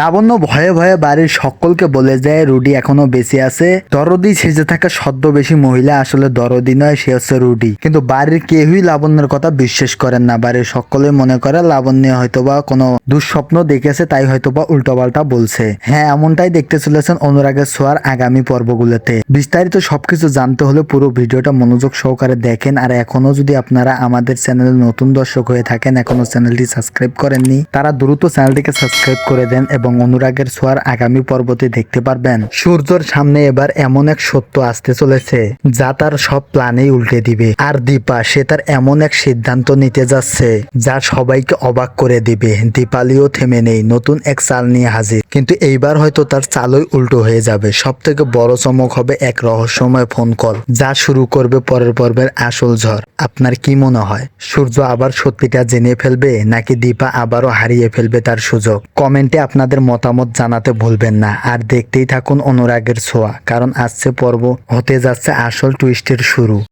লাবণ্য ভয়ে ভয়ে বাড়ির সকলকে বলে যায়, রুডি এখনও বেঁচে আছে। দরদি সেজে থাকা সদ্য বেশি মহিলা আসলে দরদি নয়, সে হচ্ছে রুডি। কিন্তু বাড়ির কেউই লাবণ্যের কথা বিশ্বাস করেন না। বাড়ির সকলে মনে করে, লাবণ্য হয়তোবা কোনো দুঃস্বপ্ন দেখেছে, তাই হয়তোবা উল্টোপাল্টা বলছে। হ্যাঁ এমনটাই দেখতে চলেছেন অনুরাগের ছোঁয়ার আগামী পর্বগুলোতে। বিস্তারিত সবকিছু জানতে হলে পুরো ভিডিওটা মনোযোগ সহকারে দেখেন। আর এখনও যদি আপনারা আমাদের চ্যানেলে নতুন দর্শক হয়ে থাকেন, এখনও চ্যানেলটি সাবস্ক্রাইব করেননি, তারা দ্রুত চ্যানেলটিকে সাবস্ক্রাইব করে দেন এবং অনুরাগের ছোঁয়ার আগামী পর্বতে দেখতে পারবেন। সূর্যর সামনে এবার এমন এক সত্য আসতে চলেছে, যা তার সব প্ল্যানেই উল্টে দিবে। আর দীপা, সে তার এমন এক সিদ্ধান্ত নিতে যাচ্ছে, যা সবাইকে অবাক করে দিবে। দীপালিও থেমে নেই, নতুন এক চাল নিয়ে হাজির। কিন্তু এইবার হয়তো তার চালই উল্টো হয়ে যাবে। সব থেকে বড় চমক হবে এক রহস্যময় ফোন কল, যা শুরু করবে পরের পর্বের আসল ঝড়। আপনার কি মনে হয়, সূর্য আবার সত্যিটা জেনে ফেলবে, নাকি দীপা আবারও হারিয়ে ফেলবে তার সুযোগ? কমেন্টে আপনাদের মতামত জানাতে ভুলবেন না। আর দেখতেই থাকুন অনুরাগের ছোঁয়া, কারণ আসছে পর্ব, হতে যাচ্ছে আসল টুইস্টের শুরু।